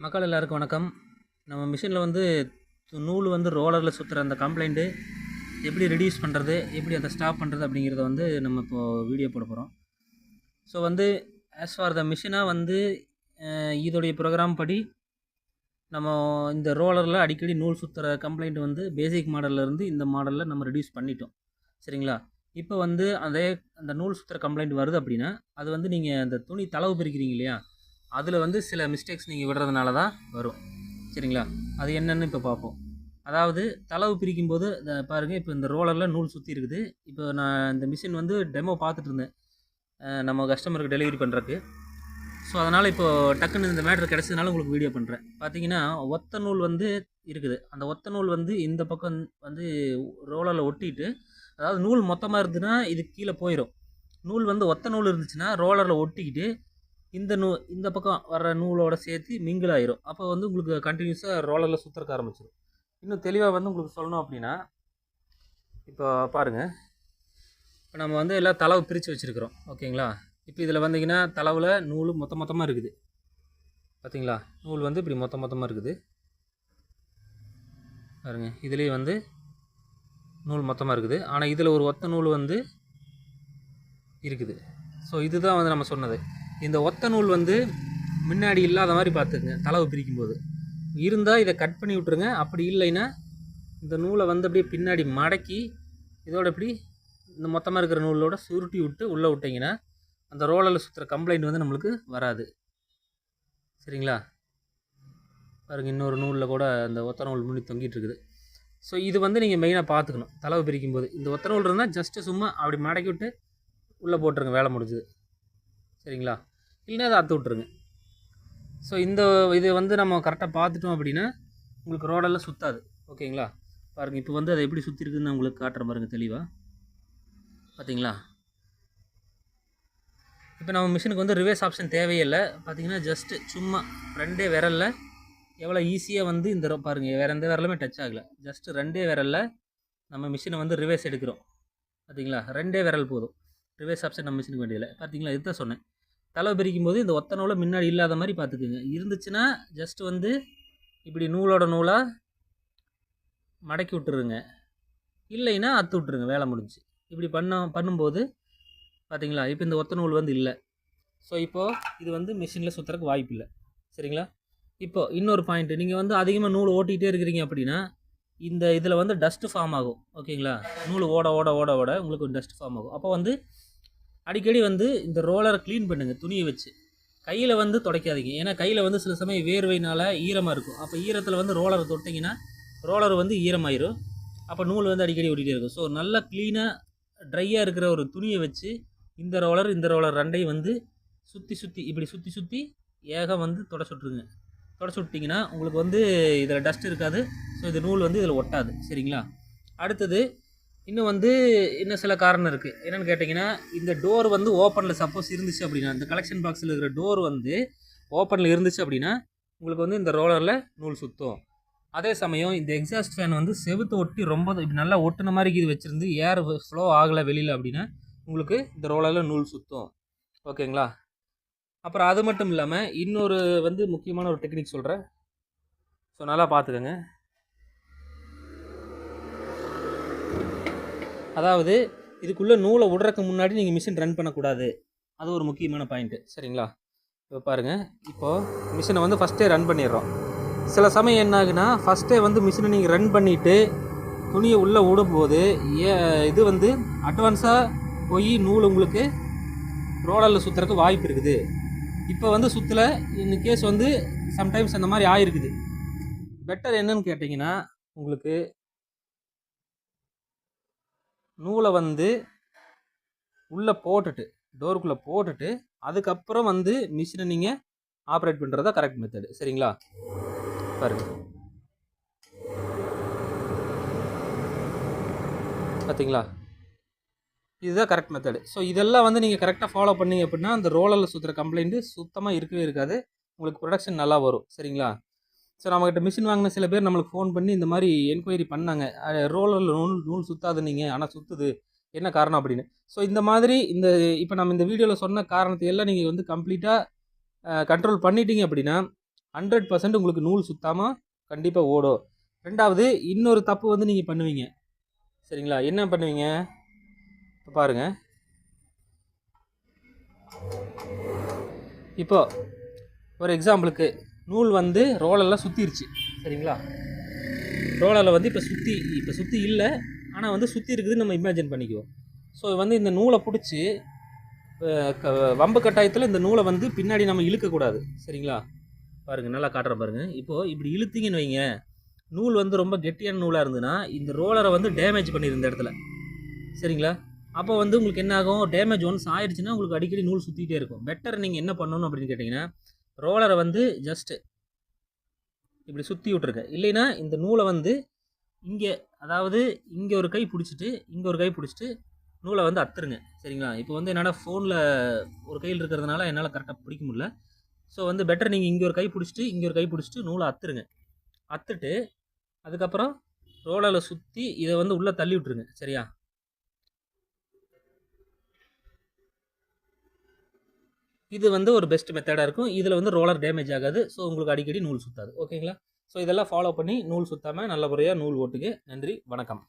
மக்கள் எல்லாருக்கும் வணக்கம். நம்ம மிஷினில் வந்து நூல் வந்து ரோலரில் சுற்றுற அந்த கம்ப்ளைண்ட்டு எப்படி ரெடியூஸ் பண்ணுறது எப்படி அதை ஸ்டாப் பண்ணுறது அப்படிங்கிறத வந்து நம்ம இப்போது வீடியோ போட போகிறோம் ஸோ வந்து ஆஸ் ஃபார் த மிஷினாக வந்து இதோடைய ப்ரோக்ராம் படி நம்ம இந்த ரோலரில் அடிக்கடி நூல் சுற்றுற கம்ப்ளைண்ட் வந்து பேசிக் இருந்து இந்த மாடலில் நம்ம ரெடியூஸ் பண்ணிட்டோம். சரிங்களா? இப்போ வந்து அதே அந்த நூல் சுற்றுற கம்ப்ளைண்ட் வருது அப்படின்னா அது வந்து நீங்கள் அந்த துணி தளவு பிரிக்கிறீங்க இல்லையா? அதில் வந்து சில மிஸ்டேக்ஸ் நீங்கள் விடுறதுனால தான் வரும். சரிங்களா? அது என்னென்னு இப்போ பார்ப்போம் அதாவது தளவு பிரிக்கும் போது இந்த பாருங்கள் இப்போ இந்த ரோலரில் நூல் சுற்றி இருக்குது. இப்போ நான் இந்த மிஷின் வந்து டெமோ பார்த்துட்டு இருந்தேன். நம்ம கஸ்டமருக்கு டெலிவரி பண்ணுறக்கு ஸோ அதனால் இப்போது டக்குன்னு இந்த மேட்ரு கிடச்சதுனால உங்களுக்கு வீடியோ பண்ணுறேன் பார்த்தீங்கன்னா ஒத்த நூல் வந்து இருக்குது. அந்த ஒத்த நூல் வந்து இந்த பக்கம் வந்து ரோலரில் ஒட்டிட்டு அதாவது நூல் மொத்தமாக இருந்துன்னா இது கீழே போயிடும் நூல் வந்து ஒத்த நூல் இருந்துச்சுன்னா ரோலரில் ஒட்டிக்கிட்டு இந்த நூ இந்த பக்கம் வர்ற நூலோட சேர்த்து மிங்கிள் ஆயிரும். அப்போ வந்து உங்களுக்கு கண்டினியூஸாக ரோலரில் சுற்றுறக்க ஆரம்பிச்சிடும் இன்னும் தெளிவாக வந்து உங்களுக்கு சொல்லணும் அப்படின்னா இப்போ பாருங்கள் இப்போ நம்ம வந்து எல்லாம் தளவு பிரித்து வச்சுருக்கிறோம். ஓகேங்களா? இப்போ இதில் வந்தீங்கன்னா தளவில் நூல் மொத்த மொத்தமாக இருக்குது. பார்த்தீங்களா நூல் வந்து இப்படி மொத்த மொத்தமாக இருக்குது. பாருங்கள் இதுலேயும் வந்து நூல் மொத்தமாக இருக்குது. ஆனால் இதில் ஒரு ஒத்த நூல் வந்து இருக்குது. ஸோ இதுதான் வந்து நம்ம சொன்னது. இந்த ஒத்த நூல் வந்து முன்னாடி இல்லாத மாதிரி பார்த்துக்குங்க தளவு பிரிக்கும்போது இருந்தால் இதை கட் பண்ணி விட்ருங்க அப்படி இல்லைன்னா இந்த நூலை வந்து அப்படியே பின்னாடி மடக்கி இதோட இப்படி இந்த மொத்தமாக இருக்கிற நூலோட சுருட்டி விட்டு உள்ளே விட்டிங்கன்னா அந்த ரோலரில் சுற்றுற கம்ப்ளைண்ட் வந்து நம்மளுக்கு வராது. சரிங்களா? பாருங்கள் இன்னொரு நூலில் கூட அந்த ஒத்த நூல் முன்னி தொங்கிட்டு இருக்குது. ஸோ இது வந்து நீங்கள் மெயினாக பார்த்துக்கணும். தளவு பிரிக்கும் போது இந்த ஒத்த நூல் இருந்தால் ஜஸ்ட்டு சும்மா அப்படி மடக்கி விட்டு உள்ளே போட்டுருங்க வேலை முடிஞ்சுது. சரிங்களா? இல்லைன்னா அதை அறுத்து விட்ருங்க ஸோ இந்த இது வந்து நம்ம கரெக்டாக பார்த்துட்டோம் அப்படின்னா உங்களுக்கு ரோடெல்லாம் சுற்றாது ஓகேங்களா? பாருங்கள் இப்போ வந்து அதை எப்படி சுற்றிருக்குன்னு நான் உங்களுக்கு காட்டுறேன் பாருங்கள் தெளிவாக பார்த்தீங்களா இப்போ நம்ம மிஷினுக்கு வந்து ரிவேஸ் ஆப்ஷன் தேவையில்லை. பார்த்தீங்கன்னா ஜஸ்ட்டு சும்மா ரெண்டே விரலில் எவ்வளோ ஈஸியாக வந்து இந்த பாருங்கள் வேறு எந்த விரலுமே டச் ஆகலை. ஜஸ்ட்டு ரெண்டே விரலில் நம்ம மிஷினை வந்து ரிவேஸ் எடுக்கிறோம். பார்த்தீங்களா ரெண்டே விரல் போதும். ரிவேஸ் ஆப்ஷன் நம்ம மிஷினுக்கு வேண்டியதில்லை. பார்த்தீங்களா இதுதான் சொன்னேன். தலை பிரிக்கும் போது இந்த ஒத்த நூலை முன்னாடி இல்லாத மாதிரி பார்த்துக்குங்க. இருந்துச்சுன்னா ஜஸ்ட் வந்து இப்படி நூலோட நூலாக மடக்கி விட்டுருங்க. இல்லைன்னா அத்து விட்ருங்க வேலை முடிஞ்சு. இப்படி பண்ண பண்ணும்போது பார்த்தீங்களா இப்போ இந்த ஒத்த நூல் வந்து இல்லை. ஸோ இப்போது இது வந்து மிஷினில் சுற்றுறக்கு வாய்ப்பு இல்லை. சரிங்களா? இப்போ இன்னொரு பாயிண்ட்டு நீங்கள் வந்து அதிகமாக நூல் ஓட்டிகிட்டே இருக்கிறீங்க அப்படின்னா இந்த இதில் வந்து டஸ்ட்டு ஃபார்ம் ஆகும். ஓகேங்களா? நூல் ஓட ஓட ஓட ஓட உங்களுக்கு டஸ்ட் ஃபார்ம் ஆகும். அப்போ வந்து அடிக்கடி வந்து இந்த ரோலரை க்ளீன் பண்ணுங்கள் துணியை வச்சு. கையில் வந்து துடைக்காதீங்க. ஏன்னா கையில் வந்து சில சமயம் வேர்வையினால் ஈரமாக இருக்கும். அப்போ ஈரத்தில் வந்து ரோலரை தொட்டிங்கன்னா ரோலர் வந்து ஈரமாயிரும். அப்போ நூல் வந்து அடிக்கடி ஓடிட்டே இருக்கும். ஸோ நல்லா க்ளீனாக ட்ரையாக இருக்கிற ஒரு துணியை வச்சு இந்த ரோலர் இந்த ரோலர் ரெண்டையும் வந்து சுற்றி சுற்றி இப்படி சுற்றி சுற்றி ஏகம் வந்து தொடச்சு விட்ருங்க தொடச்சு விட்டிங்கன்னா உங்களுக்கு வந்து இதில் டஸ்ட் இருக்காது. ஸோ இது நூல் வந்து இதில் ஒட்டாது. சரிங்களா? அடுத்தது இன்னும் வந்து இன்னும் சில காரணம் இருக்குது என்னென்னு கேட்டிங்கன்னா இந்த டோர் வந்து ஓப்பனில் சப்போஸ் இருந்துச்சு அப்படின்னா இந்த கலெக்ஷன் பாக்ஸில் இருக்கிற டோர் வந்து ஓப்பனில் இருந்துச்சு அப்படின்னா உங்களுக்கு வந்து இந்த ரோலரில் நூல் சுற்றும் அதே சமயம் இந்த எக்ஸாஸ்ட் ஃபேன் வந்து செவுத்து ஒட்டி ரொம்ப இப்படி நல்லா ஒட்டுன மாதிரி இது வச்சுருந்து ஏர் ஃப்ளோ ஆகலை வெளியில் அப்படின்னா உங்களுக்கு இந்த ரோலரில் நூல் சுற்றும் ஓகேங்களா? அப்புறம் அது மட்டும் இல்லாமல் இன்னொரு வந்து முக்கியமான ஒரு டெக்னிக் சொல்கிறேன் ஸோ நல்லா பார்த்துக்கோங்க. அதாவது இதுக்குள்ளே நூலை விடுறதுக்கு முன்னாடி நீங்கள் மிஷின் ரன் பண்ணக்கூடாது. அது ஒரு முக்கியமான பாயிண்ட்டு சரிங்களா? இப்போ பாருங்கள் இப்போது மிஷினை வந்து ஃபஸ்ட்டே ரன் பண்ணிடுறோம். சில சமயம் என்ன ஆகுனா ஃபஸ்ட்டே வந்து மிஷினை நீங்கள் ரன் பண்ணிவிட்டு துணியை உள்ளே விடும்போது ஏ இது வந்து அட்வான்ஸாக போய் நூல் உங்களுக்கு ரோலரில் சுற்றுறதுக்கு வாய்ப்பு இருக்குது. இப்போ வந்து சுற்றலை இந்த கேஸ் வந்து சம்டைம்ஸ் அந்த மாதிரி ஆயிருக்குது. பெட்டர் என்னன்னு கேட்டிங்கன்னா உங்களுக்கு நூலை வந்து உள்ளே போட்டுட்டு டோருக்குள்ளே போட்டுட்டு அதுக்கப்புறம் வந்து மிஷினை நீங்கள் ஆப்ரேட் பண்ணுறது தான் கரெக்ட் மெத்தடு சரிங்களா? பாருங்க. பார்த்தீங்களா இதுதான் கரெக்ட் மெத்தடு ஸோ இதெல்லாம் வந்து நீங்கள் கரெக்டாக ஃபாலோ பண்ணீங்க அப்படின்னா அந்த ரோலரில் சுற்றுற கம்ப்ளைண்ட்டு சுத்தமாக இருக்கவே இருக்காது. உங்களுக்கு ப்ரொடக்ஷன் நல்லா வரும். சரிங்களா? ஸோ நம்மக்கிட்ட மிஷின் வாங்கின சில பேர் நம்மளுக்கு ஃபோன் பண்ணி இந்த மாதிரி என்கொயரி பண்ணாங்க. ரோலரில் நூல் நூல் சுத்தாது நீங்கள் ஆனால் சுற்றுது என்ன காரணம் அப்படின்னு? ஸோ இந்த மாதிரி இந்த இப்போ நம்ம இந்த வீடியோவில் சொன்ன காரணத்தை எல்லாம் நீங்கள் வந்து கம்ப்ளீட்டாக கண்ட்ரோல் பண்ணிட்டீங்க அப்படின்னா ஹண்ட்ரட் பர்சன்ட் உங்களுக்கு நூல் சுத்தாமல் கண்டிப்பாக ஓடும். ரெண்டாவது இன்னொரு தப்பு வந்து நீங்கள் பண்ணுவீங்க. சரிங்களா? என்ன பண்ணுவீங்க? இப்போ பாருங்கள் இப்போ ஒரு எக்ஸாம்பிளுக்கு நூல் வந்து ரோலெல்லாம் சுற்றிருச்சு சரிங்களா? ரோலரில் வந்து இப்போ சுற்றி இப்போ சுற்றி இல்லை ஆனால் வந்து சுற்றி இருக்குதுன்னு நம்ம இமேஜின் பண்ணிக்குவோம். ஸோ வந்து இந்த நூலை பிடிச்சி வம்பு கட்டாயத்தில் இந்த நூலை வந்து பின்னாடி நம்ம இழுக்கக்கூடாது சரிங்களா? பாருங்கள் நல்லா காட்டுறேன் பாருங்கள் இப்போது இப்படி இழுத்தீங்கன்னு வைங்க நூல் வந்து ரொம்ப கெட்டியான நூலாக இருந்ததுன்னா இந்த ரோலரை வந்து டேமேஜ் பண்ணியிருந்த இந்த இடத்துல சரிங்களா? அப்போ வந்து உங்களுக்கு என்ன ஆகும்? டேமேஜ் ஒன்ஸ் ஆயிடுச்சுன்னா உங்களுக்கு அடிக்கடி நூல் சுற்றிட்டே இருக்கும். பெட்டர் நீங்கள் என்ன பண்ணணும் அப்படின்னு கேட்டிங்கன்னா ரோலரை வந்து ஜஸ்ட்டு இப்படி சுற்றி விட்ருங்க இல்லைன்னா இந்த நூலை வந்து இங்கே அதாவது இங்கே ஒரு கை பிடிச்சிட்டு இங்கே ஒரு கை பிடிச்சிட்டு நூலை வந்து அத்துருங்க. சரிங்களா? இப்போ வந்து என்னால் ஃபோனில் ஒரு கையில் இருக்கிறதுனால என்னால் கரெக்டாக பிடிக்க முடியல. ஸோ வந்து பெட்டர் நீங்கள் இங்கே ஒரு கை பிடிச்சிட்டு இங்கே ஒரு கை பிடிச்சிட்டு நூலை அத்துருங்க. அத்துட்டு அதுக்கப்புறம் ரோலரில் சுற்றி இதை வந்து உள்ளே தள்ளி விட்ருங்க சரியா? இது வந்து ஒரு பெஸ்ட் மெத்தடாக இருக்கும். இதில் வந்து ரோலர் டேமேஜ் ஆகாது. ஸோ உங்களுக்கு அடிக்கடி நூல் சுத்தாது. ஓகேங்களா ஸோ இதெல்லாம் ஃபாலோ பண்ணி நூல் சுத்தாமல் நல்லபடியாக நூல் ஓட்டுங்க. நன்றி. வணக்கம்.